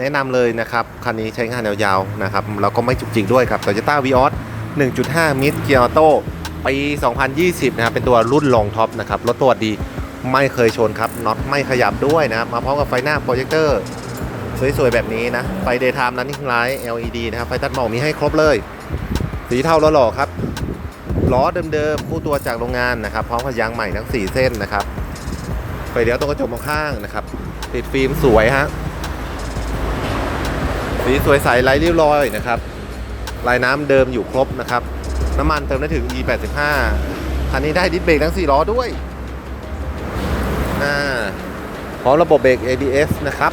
แนะนำเลยนะครับ คันนี้ใช้งานยาวๆนะครับ แล้วก็ไม่จุกจิกด้วยกับ Toyota Vios 1.5 Mid Gear Auto ปี 2020 นะครับ เป็นตัวรุ่นลองท็อปนะครับ รถตัวดีไม่เคยชนครับน็อตไม่ขยับด้วยนะครับ มาพร้อมกับไฟหน้าโปรเจคเตอร์สวยๆ แบบนี้นะ ไฟ Daytime นั้นทิ้งไลท์ LED นะครับ ไฟตัดหมอกมีให้ครบเลย สีเทาหล่อๆครับ ล้อเดิมๆ คู่ตัวจากโรงงานนะครับ พร้อมกับยางใหม่ทั้ง 4 เส้นนะครับ ไฟเลี้ยวตรงกระจกมองข้างนะครับ ติดฟิล์มสวยฮะ สีสวยใสไร้ริ้วรอยนะครับลายน้ำเดิมอยู่ครบนะครับน้ำมันเติมได้ถึง E85 คันนี้ได้ดิสเบรกทั้ง 4 ล้อด้วยอ่าพร้อมระบบเบรก ABS นะครับ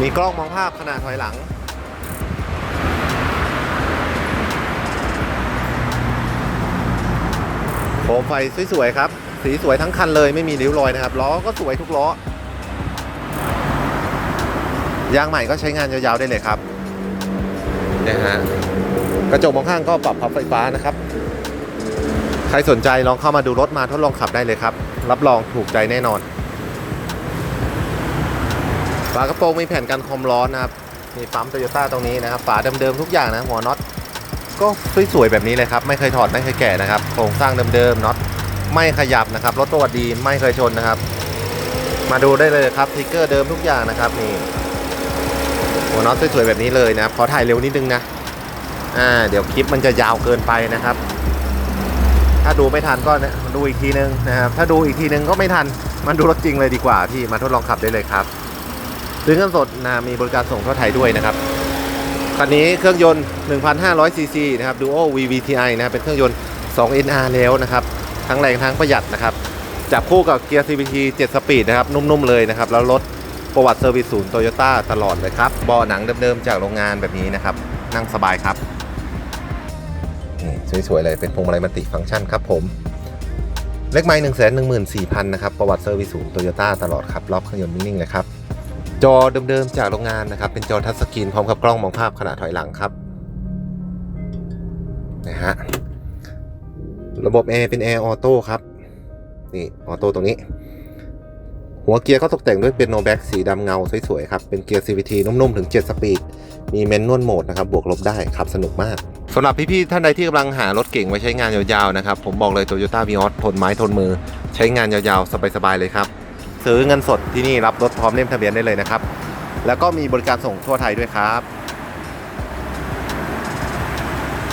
มีกล้องมองภาพขนาดถอยหลัง โคมไฟสวยๆครับ สีสวยทั้งคันเลยไม่มีริ้วรอยนะครับ ล้อก็สวยทุกล้อ ยางใหม่ก็ใช้งานยาวๆได้เลยครับนะฮะกระจกมองข้างก็ปรับพับไฟฟ้านะครับ ใครสนใจลองเข้ามาดูรถมาทดลองขับได้เลยครับ รับรองถูกใจแน่นอนฝากระโปรงมีแผ่นกันความร้อนนะครับมีปั๊มโตโยต้าตรงนี้นะครับฝาเดิมๆทุกอย่างนะหัวน็อตก็สวยๆแบบนี้เลยครับ ไม่เคยถอดไม่เคยแกะนะครับโครงสร้างเดิมๆน็อตไม่ขยับนะครับรถตัวดีไม่เคยชนนะครับ มาดูได้เลยครับทิกเกอร์เดิมทุกอย่างนะครับนี่ หัวน็อตสวยๆแบบนี้เลยนะครับขอถ่ายเร็วนิดนึงนะอ่าเดี๋ยวคลิปมันจะยาวเกินไปนะครับ ถ้าดูไม่ทันก็เนี่ยดูอีกทีนึงนะครับถ้าดูอีกทีนึงก็ไม่ทันมันดูรถจริงเลยดีกว่าที่มาทดลองขับได้เลยครับซื้อเงินสดนะมีบริการส่งทั่วไทยด้วยนะครับคันนี้เครื่องยนต์ 1,500 ซีซีนะครับ Duo VVTi นะครับเป็นเครื่องยนต์ 2 NR แล้วนะครับ ทั้งแรงทั้งประหยัดนะครับ จับคู่กับเกียร์ CVT 7 สปีดนะครับ นุ่มๆเลยนะครับ แล้วรถ ประวัติเซอร์วิสศูนย์โตโยต้าตลอดเลยครับเบาะหนังเดิมๆจากโรงงานแบบนี้นะครับ นั่งสบายครับนี่สวยๆเลยเป็นพวงมาลัยมัลติฟังก์ชันครับผมเลขไม้หนึ่งแสนหนึ่งหมื่นสี่พันนะครับ ประวัติเซอร์วิสศูนย์โตโยต้าตลอดครับรอบเครื่องยนต์นิ่งๆเลยครับ จอเดิมๆจากโรงงานนะครับ เป็นจอทัชสกรีนพร้อมกับกล้องมองภาพขนาดถอยหลังครับนะฮะระบบแอร์เป็นแอร์ออโต้ครับ นี่ออโต้ตรงนี้ หัวเกียร์ก็ตกแต่งด้วยเป็นโนแบ็กสีดำเงาสวยๆครับ เป็นเกียร์ CVT นุ่มๆ ถึง 7 สปีด มีเมนนวลโหมดนะครับ บวกลบได้ขับสนุกมากสำหรับพี่ๆท่านใดที่กำลังหารถเก่งไว้ใช้งานยาวๆนะครับ ผมบอกเลย Toyota Vios ทนไม้ทนมือ ใช้งานยาวๆ สบายๆเลยครับ ซื้อเงินสดที่นี่รับรถพร้อมเล่มทะเบียนได้เลยนะครับแล้วก็มีบริการส่งทั่วไทยด้วยครับ